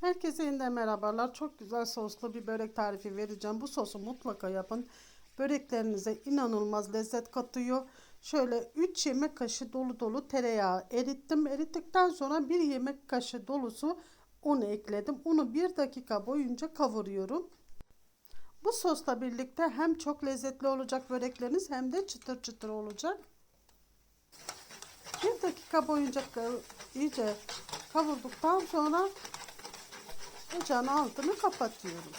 Herkese yeniden merhabalar. Çok güzel soslu bir börek tarifi vereceğim. Bu sosu mutlaka yapın. Böreklerinize inanılmaz lezzet katıyor. Şöyle 3 yemek kaşığı dolu dolu tereyağı erittim. Erittikten sonra 1 yemek kaşığı dolusu un ekledim. Unu 1 dakika boyunca kavuruyorum. Bu sosla birlikte hem çok lezzetli olacak börekleriniz hem de çıtır çıtır olacak. 1 dakika boyunca iyice kavurduktan sonra ocağın altını kapatıyorum.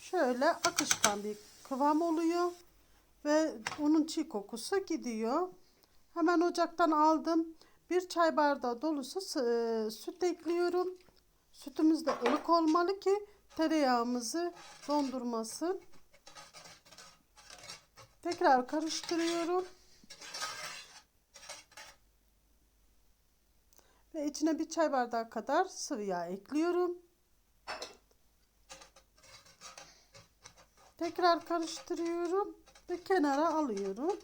Şöyle akışkan bir kıvam oluyor ve unun çiğ kokusu gidiyor. Hemen ocaktan aldım. Bir çay bardağı dolusu süt ekliyorum. Sütümüz de ılık olmalı ki tereyağımızı dondurmasın. Tekrar karıştırıyorum. Ve içine bir çay bardağı kadar sıvı yağ ekliyorum. Tekrar karıştırıyorum ve kenara alıyorum.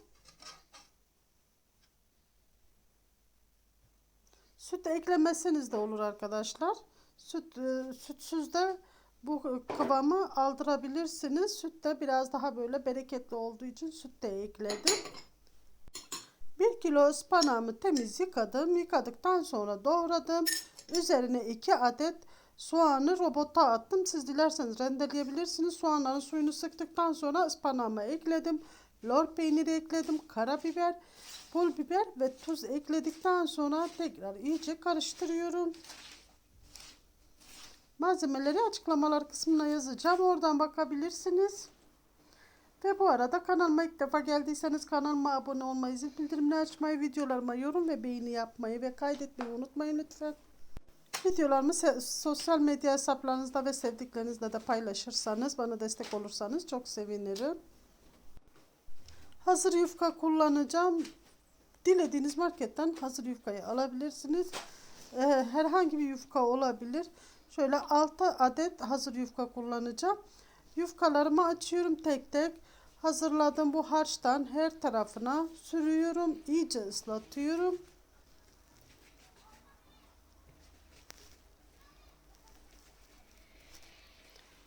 Süt eklemeseniz de olur arkadaşlar. Süt e, sütsüz de bu kıvamı aldırabilirsiniz. Süt de biraz daha böyle bereketli olduğu için süt de ekledim. 1 kilo ıspanağımı temiz yıkadım. Yıkadıktan sonra doğradım. Üzerine 2 adet soğanı robota attım. Siz dilerseniz rendeleyebilirsiniz. Soğanların suyunu sıktıktan sonra ıspanağımı ekledim. Lor peyniri ekledim. Karabiber, pul biber ve tuz ekledikten sonra tekrar iyice karıştırıyorum. Malzemeleri açıklamalar kısmına yazacağım. Oradan bakabilirsiniz. Ve bu arada kanalıma ilk defa geldiyseniz kanalıma abone olmayı, zil bildirimleri açmayı, videolarıma yorum ve beğeni yapmayı ve kaydetmeyi unutmayın lütfen. Videolarımı sosyal medya hesaplarınızda ve sevdiklerinizle de paylaşırsanız, bana destek olursanız çok sevinirim. Hazır yufka kullanacağım. Dilediğiniz marketten hazır yufkayı alabilirsiniz. Ee, herhangi bir yufka olabilir. Şöyle 6 adet hazır yufka kullanacağım. Yufkalarımı açıyorum tek tek. Hazırladığım bu harçtan her tarafına sürüyorum. iyice ıslatıyorum.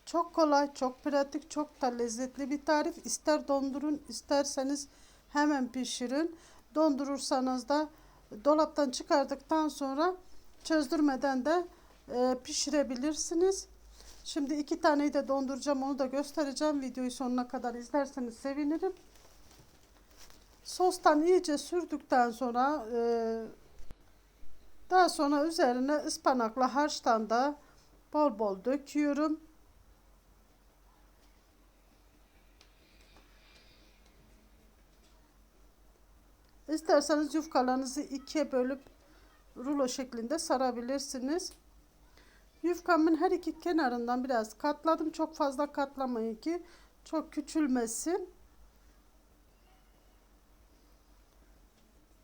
Çok kolay, çok pratik, çok da lezzetli bir tarif. İster dondurun, isterseniz hemen pişirin. Dondurursanız da dolaptan çıkardıktan sonra çözdürmeden de e, pişirebilirsiniz. Şimdi iki taneyi de donduracağım. Onu da göstereceğim. Videoyu sonuna kadar izlerseniz sevinirim. Sostan iyice sürdükten sonra e, daha sonra üzerine ıspanakla harçtan da bol bol döküyorum. İsterseniz yufkalarınızı ikiye bölüp rulo şeklinde sarabilirsiniz. Yufkamın her iki kenarından biraz katladım. Çok fazla katlamayın ki çok küçülmesin.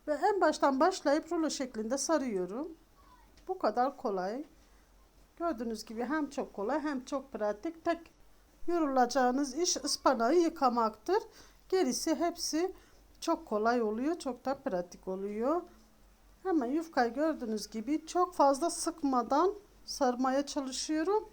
Ve en baştan başlayıp rulo şeklinde sarıyorum. Bu kadar kolay. Gördüğünüz gibi hem çok kolay hem çok pratik. Tek yorulacağınız iş ıspanağı yıkamaktır. Gerisi hepsi çok kolay oluyor. Çok da pratik oluyor. Hemen yufkayı gördüğünüz gibi çok fazla sıkmadan sarmaya çalışıyorum.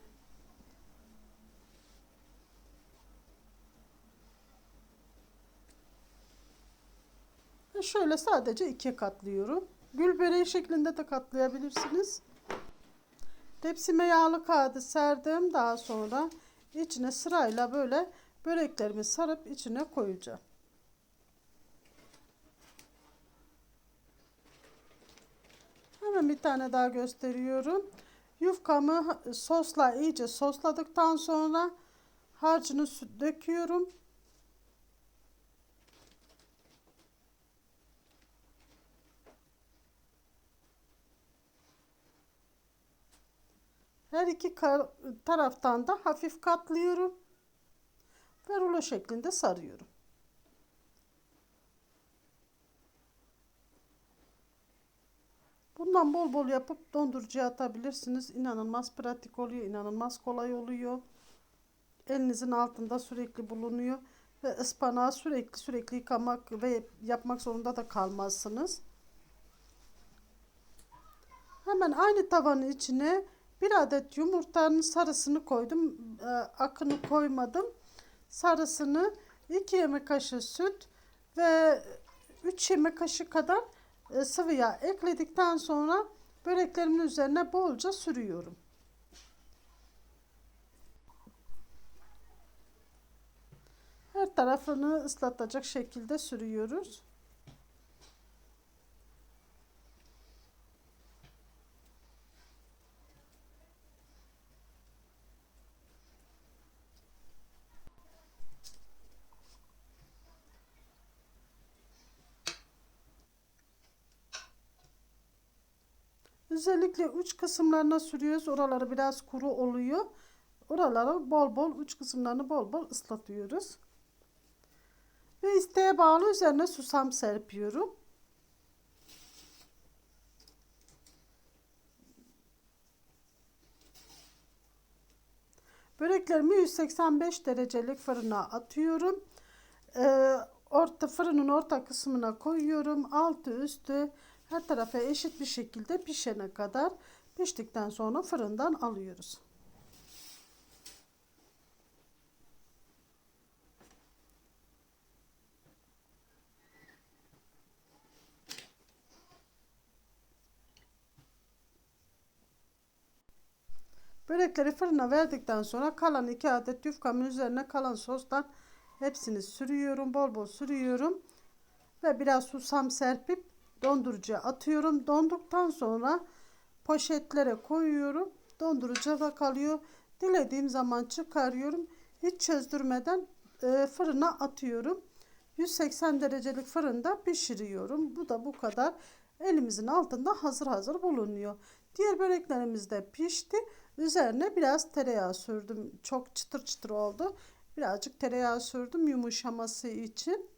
Ve şöyle sadece ikiye katlıyorum. Gül böreği şeklinde de katlayabilirsiniz. Tepsime yağlı kağıdı serdim. Daha sonra içine sırayla böyle böreklerimi sarıp içine koyacağım. Hemen bir tane daha gösteriyorum. Yufkamı sosla iyice sosladıktan sonra harcını döküyorum. Her iki taraftan da hafif katlıyorum ve rulo şeklinde sarıyorum. Bundan bol bol yapıp dondurucuya atabilirsiniz. İnanılmaz pratik oluyor. inanılmaz kolay oluyor. Elinizin altında sürekli bulunuyor. Ve ıspanağı sürekli sürekli yıkamak ve yapmak zorunda da kalmazsınız. Hemen aynı tavanın içine bir adet yumurtanın sarısını koydum. E, akını koymadım. Sarısını 2 yemek kaşığı süt ve 3 yemek kaşığı kadar sıvı yağ ekledikten sonra böreklerimin üzerine bolca sürüyorum. Her tarafını ıslatacak şekilde sürüyoruz. Özellikle uç kısımlarına sürüyoruz. Oraları biraz kuru oluyor. Oraları bol bol uç kısımlarını bol bol ıslatıyoruz. Ve isteğe bağlı üzerine susam serpiyorum. Böreklerimi 185 derecelik fırına atıyorum. Ee, orta fırının orta kısmına koyuyorum. Altı üstü her tarafa eşit bir şekilde pişene kadar piştikten sonra fırından alıyoruz. Börekleri fırına verdikten sonra kalan iki adet yufkamın üzerine kalan sostan hepsini sürüyorum. Bol bol sürüyorum. Ve biraz susam serpip dondurucuya atıyorum. Donduktan sonra poşetlere koyuyorum. Dondurucuda kalıyor. Dilediğim zaman çıkarıyorum. Hiç çözdürmeden e, fırına atıyorum. 180 derecelik fırında pişiriyorum. Bu da bu kadar. Elimizin altında hazır hazır bulunuyor. Diğer böreklerimiz de pişti. Üzerine biraz tereyağı sürdüm. Çok çıtır çıtır oldu. Birazcık tereyağı sürdüm yumuşaması için.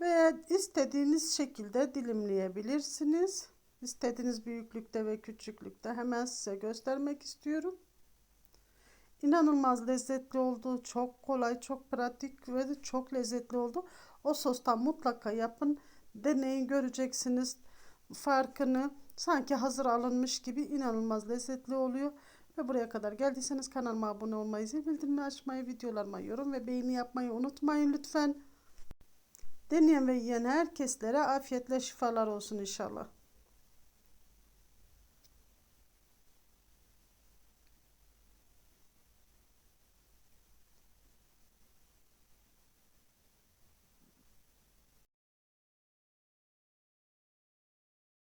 Ve istediğiniz şekilde dilimleyebilirsiniz. İstediğiniz büyüklükte ve küçüklükte hemen size göstermek istiyorum. İnanılmaz lezzetli oldu. Çok kolay, çok pratik ve çok lezzetli oldu. O sostan mutlaka yapın. Deneyin göreceksiniz farkını. Sanki hazır alınmış gibi inanılmaz lezzetli oluyor. Ve buraya kadar geldiyseniz kanalıma abone olmayı, zil bildirimini açmayı, videolarıma yorum ve beğeni yapmayı unutmayın lütfen. Deneyen ve yiyen herkeslere afiyetle şifalar olsun inşallah.